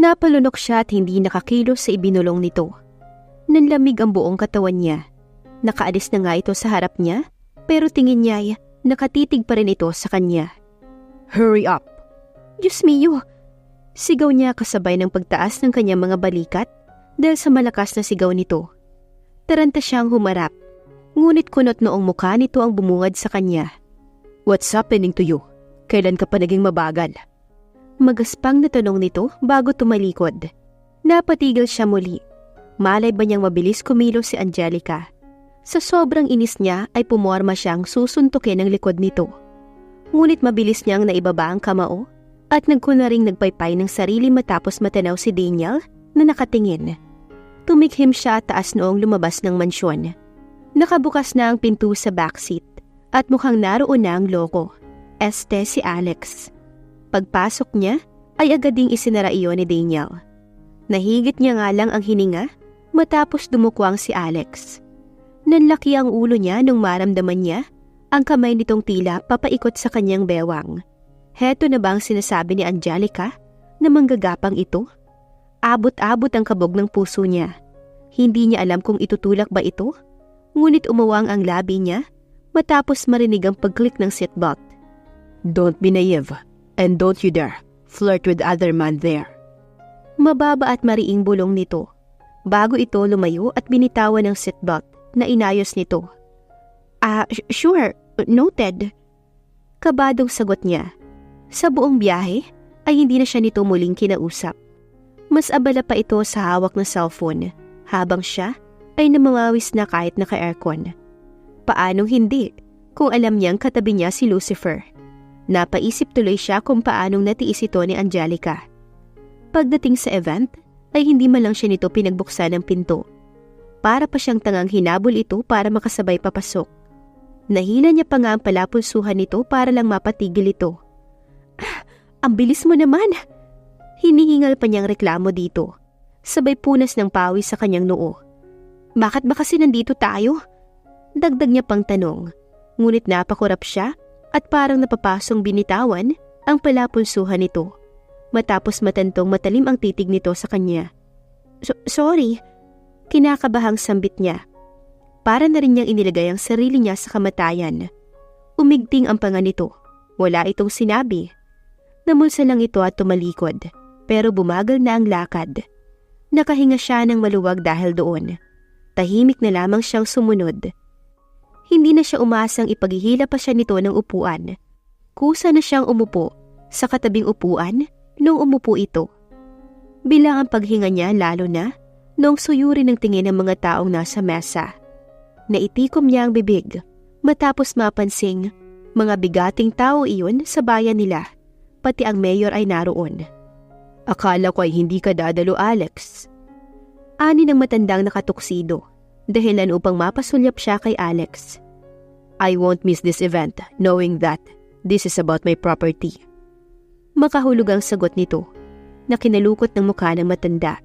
Napalunok siya at hindi nakakilos sa ibinulong nito. Nanlamig ang buong katawan niya. Nakaalis na nga ito sa harap niya, pero tingin niya ay nakatitig pa rin ito sa kanya. Hurry up! Diyos mio! Sigaw niya kasabay ng pagtaas ng kanyang mga balikat dahil sa malakas na sigaw nito. Taranta siyang humarap, ngunit kunot noong mukha nito ang bumungad sa kanya. What's happening to you? Kailan ka pa naging mabagal? Magaspang na tanong nito bago tumalikod. Napatigil siya muli. Malay ba niyang mabilis kumilos si Angelica? Sa sobrang inis niya ay pumorma siyang susuntukin ang likod nito. Ngunit mabilis niyang naibaba ang kamao at nagkunaring nagpaypay ng sarili matapos matanaw si Daniel na nakatingin. Tumikhim siya taas noong lumabas ng mansyon. Nakabukas na ang pinto sa backseat at mukhang naroon na ang loko. Este si Alex. Pagpasok niya ay agad ding isinara iyon ni Daniel. Nahigit niya nga lang ang hininga matapos dumukwang si Alex. Nanlaki ang ulo niya nung maramdaman niya ang kamay nitong tila papaikot sa kanyang bewang. Heto na ba ang sinasabi ni Angelica na manggagapang ito? Abot-abot ang kabog ng puso niya. Hindi niya alam kung itutulak ba ito, ngunit umawang ang labi niya matapos marinig ang pag-click ng seatbelt. Don't be naive, and don't you dare flirt with other man there. Mababa at mariing bulong nito. Bago ito lumayo at binitawan ng seatbelt na inayos nito. Ah, sure, noted. Kabadong sagot niya. Sa buong biyahe ay hindi na siya nito muling kinausap. Mas abala pa ito sa hawak ng cellphone habang siya ay namangawis na kahit naka-aircon. Paanong hindi kung alam niyang katabi niya si Lucifer? Napaisip tuloy siya kung paanong natiis ito ni Angelica. Pagdating sa event, ay hindi man lang siya nito pinagbuksan ng pinto. Para pa siyang tangang hinabol ito para makasabay papasok. Nahila niya pa nga ang palapulsuhan nito para lang mapatigil ito. Ah, ang bilis mo naman! Hinihingal pa niyang reklamo dito. Sabay punas ng pawis sa kanyang noo. Bakit ba kasi nandito tayo? Dagdag niya pang tanong. Ngunit napakurap siya at parang napapasong binitawan ang palapulsuhan nito. Matapos matantong matalim ang titig nito sa kanya. So sorry, kinakabahang sambit niya. Para na rin niyang inilagay ang sarili niya sa kamatayan. Umigting ang panga nito. Wala itong sinabi. Namulsa lang ito at tumalikod, pero bumagal na ang lakad. Nakahinga siya ng maluwag dahil doon. Tahimik na lamang siyang sumunod hindi na siya umasang ipaghihila pa siya nito ng upuan. Kusa na siyang umupo sa katabing upuan nung umupo ito. Bilang ang paghinga niya lalo na nung suyuri ng tingin ng mga taong nasa mesa. Naitikom niya ang bibig matapos mapansing mga bigating tao iyon sa bayan nila, pati ang mayor ay naroon. Akala ko ay hindi ka dadalo Alex. Ani ng matandang nakatuksido dahilan upang mapasulyap siya kay Alex. I won't miss this event knowing that this is about my property. Makahulog ang sagot nito na kinalukot ng mukha ng matanda.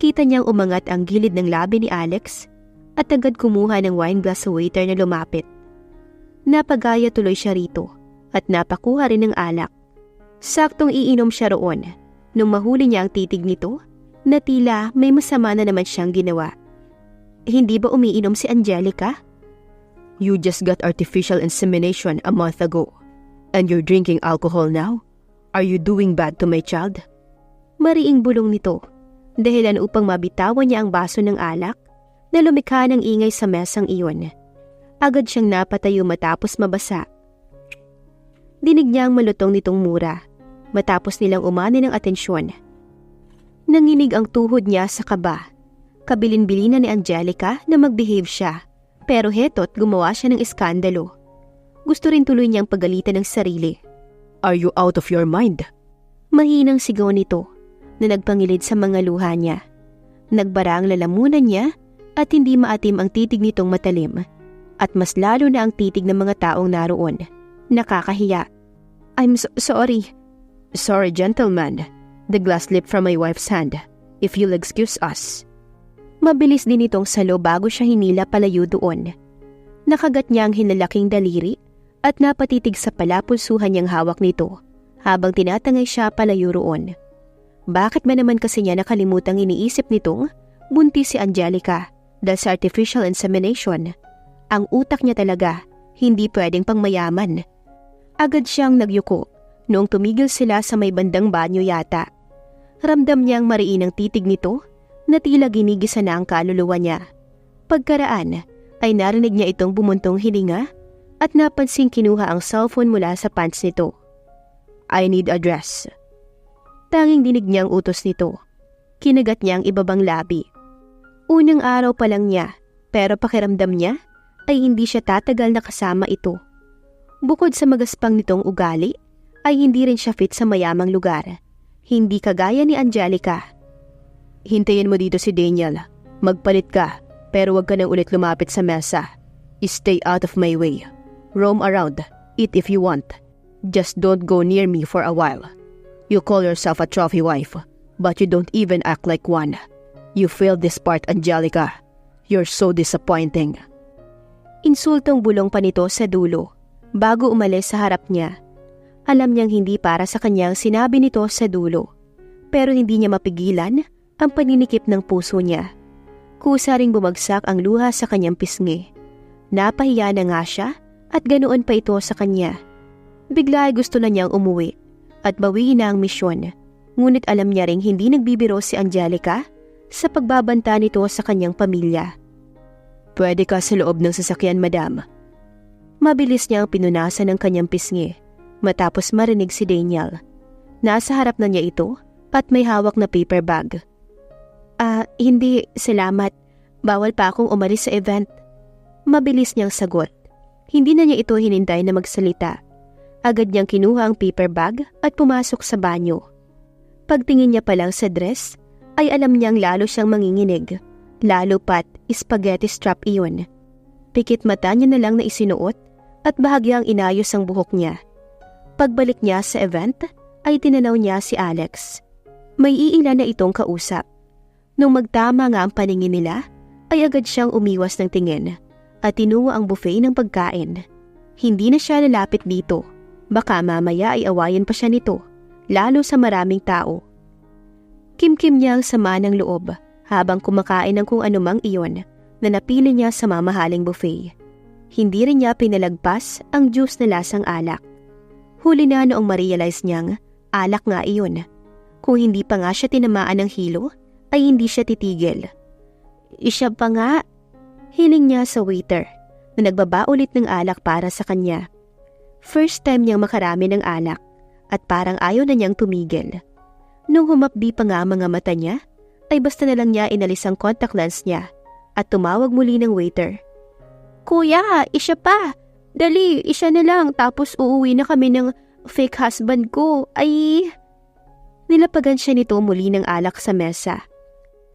Kita niyang umangat ang gilid ng labi ni Alex at agad kumuha ng wine glass sa waiter na lumapit. Napagaya tuloy siya rito at napakuha rin ng alak. Saktong iinom siya roon nung mahuli niya ang titig nito na tila may masama na naman siyang ginawa. Hindi ba umiinom si Angelica? You just got artificial insemination a month ago. And you're drinking alcohol now? Are you doing bad to my child? Mariing bulong nito. Dahilan upang mabitawan niya ang baso ng alak na lumikha ng ingay sa mesang iyon. Agad siyang napatayo matapos mabasa. Dinig niya ang malutong nitong mura matapos nilang umani ng atensyon. Nanginig ang tuhod niya sa kaba Kabilin-bilinan ni Angelica na mag-behave siya. Pero heto't gumawa siya ng iskandalo. Gusto rin tuloy niyang pagalitan ng sarili. Are you out of your mind? Mahinang sigaw nito na nagpangilid sa mga luha niya. Nagbara ang lalamunan niya at hindi maatim ang titig nitong matalim. At mas lalo na ang titig ng mga taong naroon. Nakakahiya. I'm so sorry. Sorry, gentleman. The glass slipped from my wife's hand. If you'll excuse us. Mabilis din itong salo bago siya hinila palayo doon. Nakagat niya ang hinalaking daliri at napatitig sa palapulsuhan niyang hawak nito habang tinatangay siya palayo roon. Bakit ba naman kasi niya nakalimutang iniisip nitong buntis si Angelica dahil sa artificial insemination? Ang utak niya talaga, hindi pwedeng pangmayaman. Agad siyang nagyuko noong tumigil sila sa may bandang banyo yata. Ramdam niyang mariinang titig nito na tila ginigisa na ang kaluluwa niya. Pagkaraan ay narinig niya itong bumuntong hilinga at napansing kinuha ang cellphone mula sa pants nito. I need address. Tanging dinig niya ang utos nito. Kinagat niya ang ibabang labi. Unang araw pa lang niya, pero pakiramdam niya ay hindi siya tatagal na kasama ito. Bukod sa magaspang nitong ugali, ay hindi rin siya fit sa mayamang lugar. Hindi kagaya ni Angelica. Hintayin mo dito si Daniel. Magpalit ka, pero wag ka nang ulit lumapit sa mesa. Stay out of my way. Roam around. Eat if you want. Just don't go near me for a while. You call yourself a trophy wife, but you don't even act like one. You failed this part, Angelica. You're so disappointing. Insultong bulong pa nito sa dulo bago umalis sa harap niya. Alam niyang hindi para sa kanyang sinabi nito sa dulo, pero hindi niya mapigilan ang paninikip ng puso niya. Kusa ring bumagsak ang luha sa kanyang pisngi. Napahiya na nga siya at ganoon pa ito sa kanya. Bigla ay gusto na niyang umuwi at bawiin na ang misyon. Ngunit alam niya ring hindi nagbibiro si Angelica sa pagbabanta nito sa kanyang pamilya. Pwede ka sa loob ng sasakyan, madam. Mabilis niya ang pinunasan ng kanyang pisngi matapos marinig si Daniel. Nasa harap na niya ito at may hawak na paper bag. Ah, hindi, salamat. Bawal pa akong umalis sa event. Mabilis niyang sagot. Hindi na niya ito hinintay na magsalita. Agad niyang kinuha ang paper bag at pumasok sa banyo. Pagtingin niya pa lang sa dress, ay alam niyang lalo siyang manginginig. Lalo pat spaghetti strap iyon. Pikit mata niya na lang na isinuot at bahagyang inayos ang buhok niya. Pagbalik niya sa event, ay tinanaw niya si Alex. May iilan na itong kausap. Nung magtama nga ang paningin nila, ay agad siyang umiwas ng tingin at tinungo ang buffet ng pagkain. Hindi na siya lalapit dito. Baka mamaya ay awayan pa siya nito, lalo sa maraming tao. Kimkim niya ang sama ng loob habang kumakain ng kung anumang iyon na napili niya sa mamahaling buffet. Hindi rin niya pinalagpas ang juice na lasang alak. Huli na noong ma-realize niyang alak nga iyon. Kung hindi pa nga siya tinamaan ng hilo, ay hindi siya titigil. Isya pa nga, hiling niya sa waiter na nagbaba ulit ng alak para sa kanya. First time niyang makarami ng alak at parang ayaw na niyang tumigil. Nung humapdi pa nga mga mata niya, ay basta na lang niya inalis ang contact lens niya at tumawag muli ng waiter. Kuya, isya pa. Dali, isya na lang tapos uuwi na kami ng fake husband ko. Ay... Nilapagan siya nito muli ng alak sa mesa.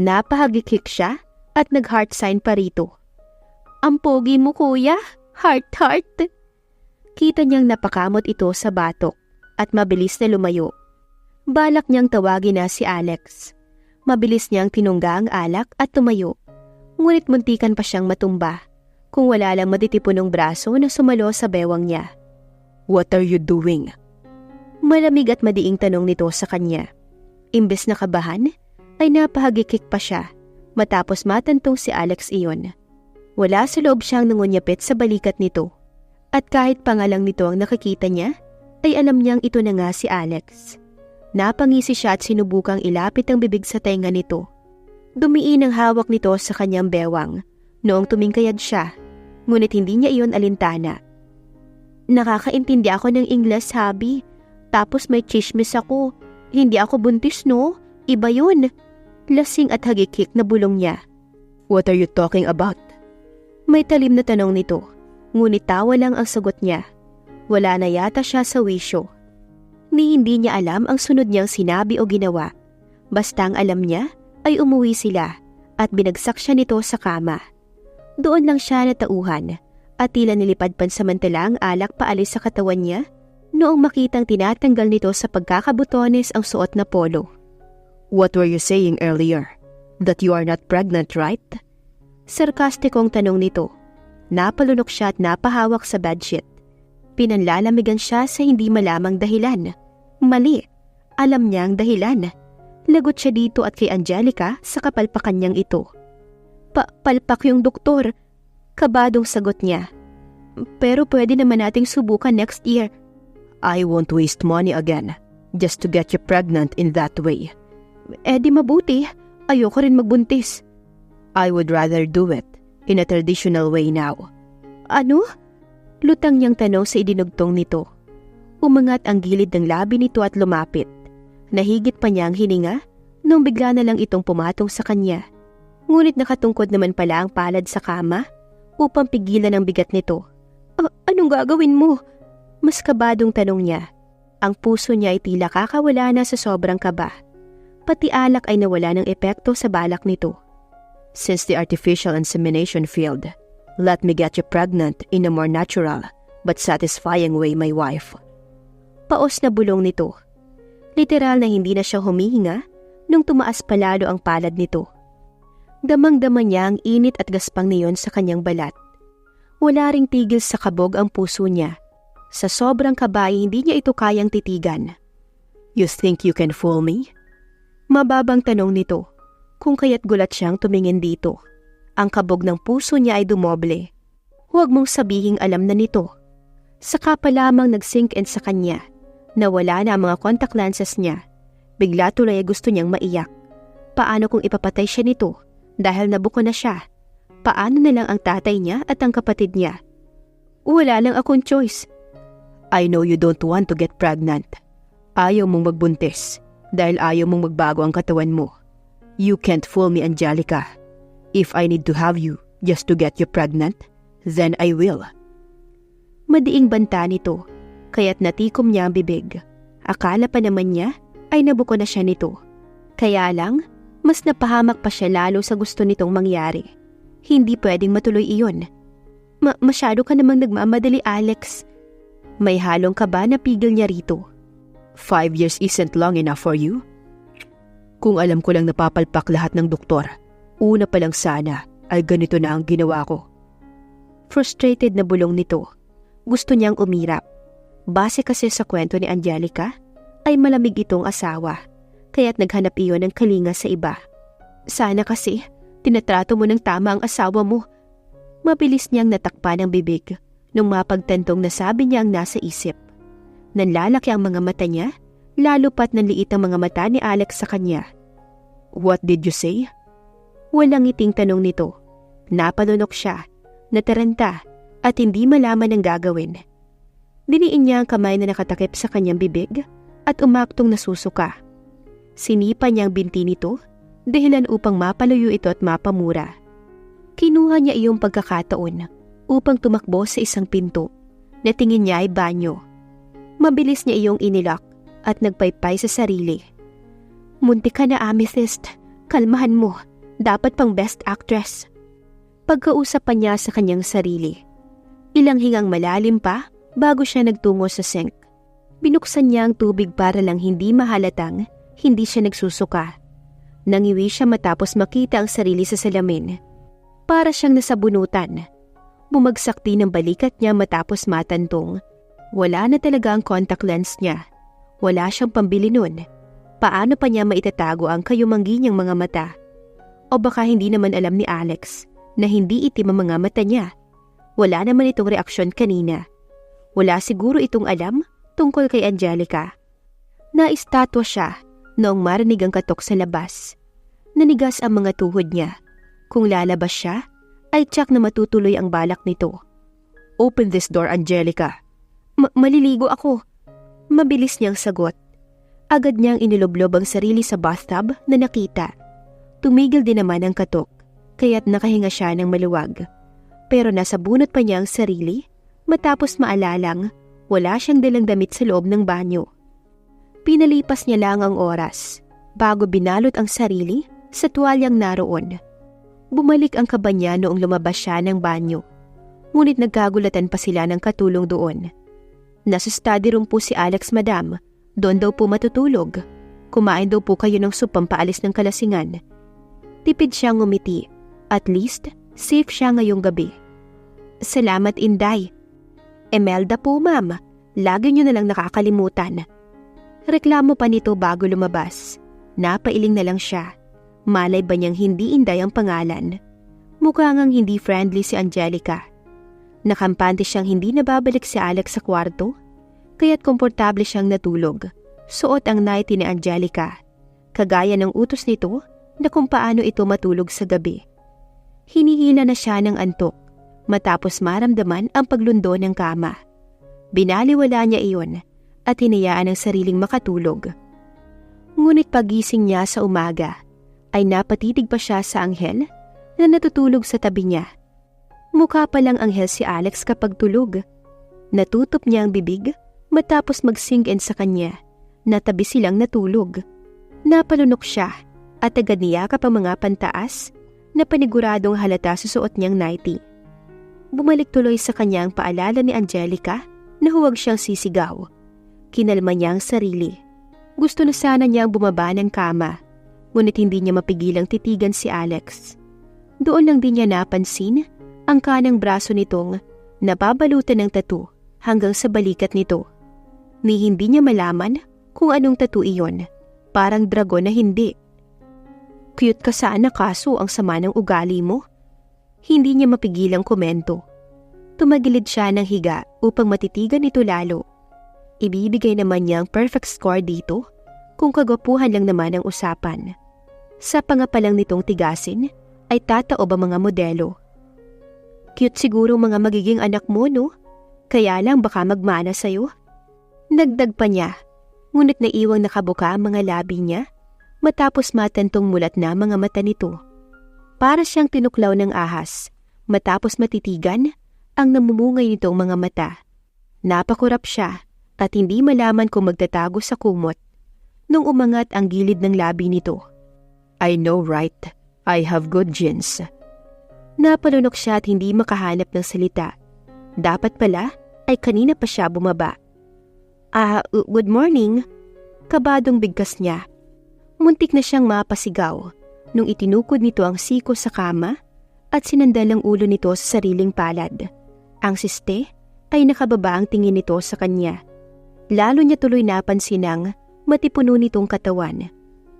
Napahagikik siya at nag-heart sign pa rito. Ang pogi mo kuya, heart-heart. Kita niyang napakamot ito sa batok at mabilis na lumayo. Balak niyang tawagin na si Alex. Mabilis niyang tinungga ang alak at tumayo. Ngunit muntikan pa siyang matumba kung wala lang matitipunong braso na sumalo sa bewang niya. What are you doing? Malamig at madiing tanong nito sa kanya. Imbes na kabahan, ay napahagikik pa siya matapos matantong si Alex iyon. Wala sa loob siyang nangunyapit sa balikat nito. At kahit pangalang nito ang nakikita niya, ay alam niyang ito na nga si Alex. Napangisi siya at sinubukang ilapit ang bibig sa tenga nito. Dumiin ang hawak nito sa kanyang bewang noong tumingkayad siya, ngunit hindi niya iyon alintana. Nakakaintindi ako ng Ingles, Habi. Tapos may chismis ako. Hindi ako buntis, no? Iba yun. Lasing at hagikik na bulong niya. What are you talking about? May talim na tanong nito, ngunit tawa lang ang sagot niya. Wala na yata siya sa wisyo. Ni hindi niya alam ang sunod niyang sinabi o ginawa. Basta ang alam niya ay umuwi sila at binagsak siya nito sa kama. Doon lang siya natauhan at tila nilipad pansamantala ang alak paalis sa katawan niya noong makitang tinatanggal nito sa pagkakabutones ang suot na polo. What were you saying earlier? That you are not pregnant, right? Sarkastikong tanong nito. Napalunok siya at napahawak sa bedsheet. Pinanlalamigan siya sa hindi malamang dahilan. Mali. Alam niya ang dahilan. Lagot siya dito at kay Angelica sa kapalpakan niyang ito. Pa palpak yung doktor. Kabadong sagot niya. Pero pwede naman nating subukan next year. I won't waste money again just to get you pregnant in that way. Eh di mabuti. Ayoko rin magbuntis. I would rather do it in a traditional way now. Ano? Lutang niyang tanong sa idinugtong nito. Umangat ang gilid ng labi nito at lumapit. Nahigit pa niya ang hininga nung bigla na lang itong pumatong sa kanya. Ngunit nakatungkod naman pala ang palad sa kama upang pigilan ang bigat nito. "A- anong gagawin mo? Mas kabadong tanong niya. Ang puso niya ay tila kakawala na sa sobrang kaba. Pati alak ay nawala ng epekto sa balak nito. Since the artificial insemination failed, let me get you pregnant in a more natural but satisfying way, my wife. Paos na bulong nito. Literal na hindi na siya humihinga nung tumaas palalo ang palad nito. Damang-dama niya ang init at gaspang niyon sa kanyang balat. Wala ring tigil sa kabog ang puso niya. Sa sobrang kabay, hindi niya ito kayang titigan. You think you can fool me? Mababang tanong nito, kung kaya't gulat siyang tumingin dito. Ang kabog ng puso niya ay dumoble. Huwag mong sabihing alam na nito. Saka pa lamang nag-sink in sa kanya. Nawala na ang mga contact lenses niya. Bigla tuloy ay gusto niyang maiyak. Paano kung ipapatay siya nito dahil nabuko na siya? Paano na lang ang tatay niya at ang kapatid niya? Wala lang akong choice. I know you don't want to get pregnant. Ayaw mong magbuntis dahil ayaw mong magbago ang katawan mo. You can't fool me, Angelica. If I need to have you just to get you pregnant, then I will. Madiing banta nito, kaya't natikom niya ang bibig. Akala pa naman niya ay nabuko na siya nito. Kaya lang, mas napahamak pa siya lalo sa gusto nitong mangyari. Hindi pwedeng matuloy iyon. Ma masyado ka namang nagmamadali, Alex. May halong kaba na pigil niya rito. Five years isn't long enough for you? Kung alam ko lang napapalpak lahat ng doktor, una pa lang sana ay ganito na ang ginawa ko. Frustrated na bulong nito. Gusto niyang umirap. Base kasi sa kwento ni Angelica, ay malamig itong asawa, kaya't naghanap iyon ng kalinga sa iba. Sana kasi, tinatrato mo ng tama ang asawa mo. Mabilis niyang natakpan ang bibig nung mapagtantong nasabi niya ang nasa isip. Nanlalaki ang mga mata niya, lalo pat nanliit ang mga mata ni Alex sa kanya. What did you say? Walang iting tanong nito. Napanunok siya, nataranta, at hindi malaman ang gagawin. Diniin niya ang kamay na nakatakip sa kanyang bibig at umaktong nasusuka. Sinipa niya ang binti nito, dahilan upang mapaluyo ito at mapamura. Kinuha niya iyong pagkakataon upang tumakbo sa isang pinto na tingin niya ay banyo. Mabilis niya iyong inilak at nagpaypay sa sarili. Munti ka na amethyst, kalmahan mo, dapat pang best actress. Pagkausap pa niya sa kanyang sarili. Ilang hingang malalim pa bago siya nagtungo sa sink. Binuksan niya ang tubig para lang hindi mahalatang hindi siya nagsusuka. Nangiwi siya matapos makita ang sarili sa salamin. Para siyang nasabunutan. Bumagsak din ang balikat niya matapos matantong. Wala na talaga ang contact lens niya. Wala siyang pambili nun. Paano pa niya maitatago ang kayumanggi niyang mga mata? O baka hindi naman alam ni Alex na hindi itim ang mga mata niya. Wala naman itong reaksyon kanina. Wala siguro itong alam tungkol kay Angelica. Naistatwa siya noong marinig ang katok sa labas. Nanigas ang mga tuhod niya. Kung lalabas siya, ay tsak na matutuloy ang balak nito. Open this door, Angelica. Ma- maliligo ako. Mabilis niyang sagot. Agad niyang iniloblob ang sarili sa bathtub na nakita. Tumigil din naman ang katok, kaya't nakahinga siya ng maluwag. Pero nasa bunot pa niya ang sarili matapos maalalang wala siyang dalang damit sa loob ng banyo. Pinalipas niya lang ang oras bago binalot ang sarili sa tuwalyang naroon. Bumalik ang kaba niya noong lumabas siya ng banyo. Ngunit nagkagulatan pa sila ng katulong doon. Nasa study room po si Alex Madam. Doon daw po matutulog. Kumain daw po kayo ng soup pampaalis ng kalasingan. Tipid siyang ngumiti. At least, safe siya ngayong gabi. Salamat, Inday. Emelda po, ma'am. Lagi niyo na lang nakakalimutan. Reklamo pa nito bago lumabas. Napailing na lang siya. Malay ba niyang hindi inday ang pangalan? Mukha ngang hindi friendly si Angelica. Nakampante siyang hindi nababalik si Alex sa kwarto, kaya't komportable siyang natulog. Suot ang nightie ni Angelica, kagaya ng utos nito na kung paano ito matulog sa gabi. Hinihina na siya ng antok matapos maramdaman ang paglundo ng kama. Binaliwala niya iyon at hinayaan ang sariling makatulog. Ngunit pagising niya sa umaga, ay napatitig pa siya sa anghel na natutulog sa tabi niya. Mukha pa lang anghel si Alex kapag tulog. Natutop niya ang bibig matapos mag-sink in sa kanya na tabi silang natulog. Napalunok siya at agad niyakap ang mga pantaas na paniguradong halata susuot niyang nightie. Bumalik tuloy sa kanya ang paalala ni Angelica na huwag siyang sisigaw. Kinalma niya ang sarili. Gusto na sana niyang bumaba ng kama, ngunit hindi niya mapigilang titigan si Alex. Doon lang din niya napansin ang kanang braso nitong nababalutan ng tattoo hanggang sa balikat nito. Ni hindi niya malaman kung anong tattoo iyon. Parang dragon na hindi. Cute ka sana kaso ang sama ng ugali mo. Hindi niya mapigilang komento. Tumagilid siya ng higa upang matitigan ito lalo. Ibibigay naman niya ang perfect score dito kung kagwapuhan lang naman ang usapan. Sa pangapalang nitong tigasin ay tataob ang mga modelo. Cute siguro mga magiging anak mo, no? Kaya lang baka magmana sa'yo. Nagdag pa niya, ngunit naiwang nakabuka ang mga labi niya matapos matantong mulat na mga mata nito. Para siyang tinuklaw ng ahas matapos matitigan ang namumungay nitong mga mata. Napakurap siya at hindi malaman kung magtatago sa kumot nung umangat ang gilid ng labi nito. I know right. I have good genes. Napalunok siya at hindi makahanap ng salita. Dapat pala ay kanina pa siya bumaba. Ah, uh, good morning. Kabadong bigkas niya. Muntik na siyang mapasigaw nung itinukod nito ang siko sa kama at sinandal ang ulo nito sa sariling palad. Ang siste ay nakababa ang tingin nito sa kanya. Lalo niya tuloy napansin ang matipuno nitong katawan.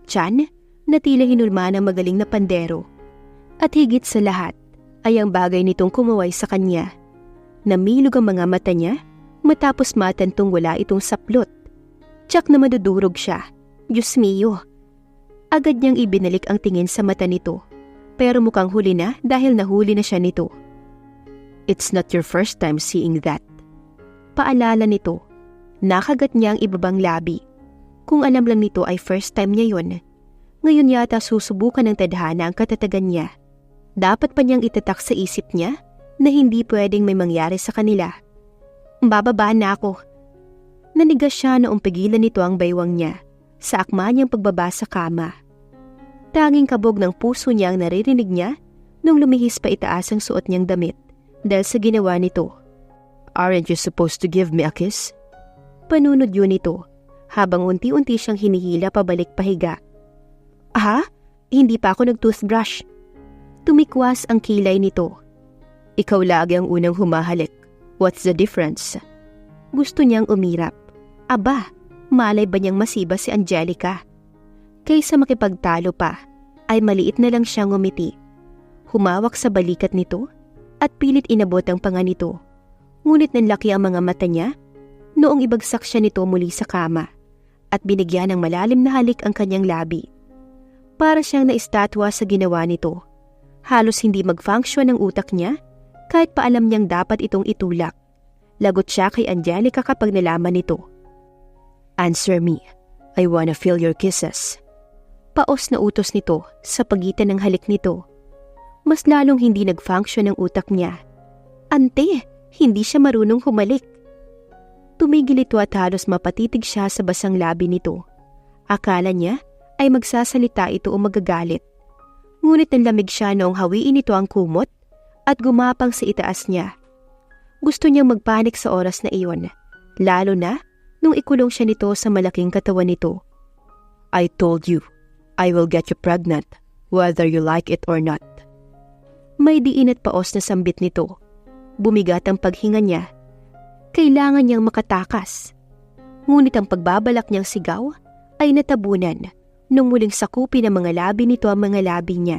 Tiyan na tila hinulma ng magaling na pandero. At higit sa lahat ay ang bagay nitong kumaway sa kanya. Namilog ang mga mata niya matapos matantong wala itong saplot. Tsak na madudurog siya. Diyos mio. Agad niyang ibinalik ang tingin sa mata nito. Pero mukhang huli na dahil nahuli na siya nito. It's not your first time seeing that. Paalala nito. Nakagat niya ang ibabang labi. Kung alam lang nito ay first time niya yon. Ngayon yata susubukan ng tadhana ang katatagan niya. Dapat pa niyang itatak sa isip niya na hindi pwedeng may mangyari sa kanila. Bababa na ako. Nanigas siya na umpigilan nito ang baywang niya sa akma niyang pagbaba sa kama. Tanging kabog ng puso niya ang naririnig niya nung lumihis pa itaas ang suot niyang damit dahil sa ginawa nito. Aren't you supposed to give me a kiss? Panunod yun ito habang unti-unti siyang hinihila pabalik pahiga. Ha? Hindi pa ako nag-toothbrush. Tumikwas ang kilay nito. Ikaw lagi ang unang humahalik. What's the difference? Gusto niyang umirap. Aba, malay ba niyang masiba si Angelica? Kaysa makipagtalo pa, ay maliit na lang siyang umiti. Humawak sa balikat nito at pilit inabot ang panga nito. Ngunit nanlaki ang mga mata niya noong ibagsak siya nito muli sa kama at binigyan ng malalim na halik ang kanyang labi. Para siyang naistatwa sa ginawa nito. Halos hindi mag-function ang utak niya kahit pa alam niyang dapat itong itulak. Lagot siya kay Angelica kapag nalaman nito. Answer me. I wanna feel your kisses. Paos na utos nito sa pagitan ng halik nito mas lalong hindi nag-function ang utak niya. Ante, hindi siya marunong humalik. Tumigil ito at halos mapatitig siya sa basang labi nito. Akala niya ay magsasalita ito o magagalit. Ngunit nanlamig siya noong hawiin ito ang kumot at gumapang sa itaas niya. Gusto niyang magpanik sa oras na iyon, lalo na nung ikulong siya nito sa malaking katawan nito. I told you, I will get you pregnant, whether you like it or not. May diin at paos na sambit nito. Bumigat ang paghinga niya. Kailangan niyang makatakas. Ngunit ang pagbabalak niyang sigaw ay natabunan Nung muling sakupin ng mga labi nito ang mga labi niya,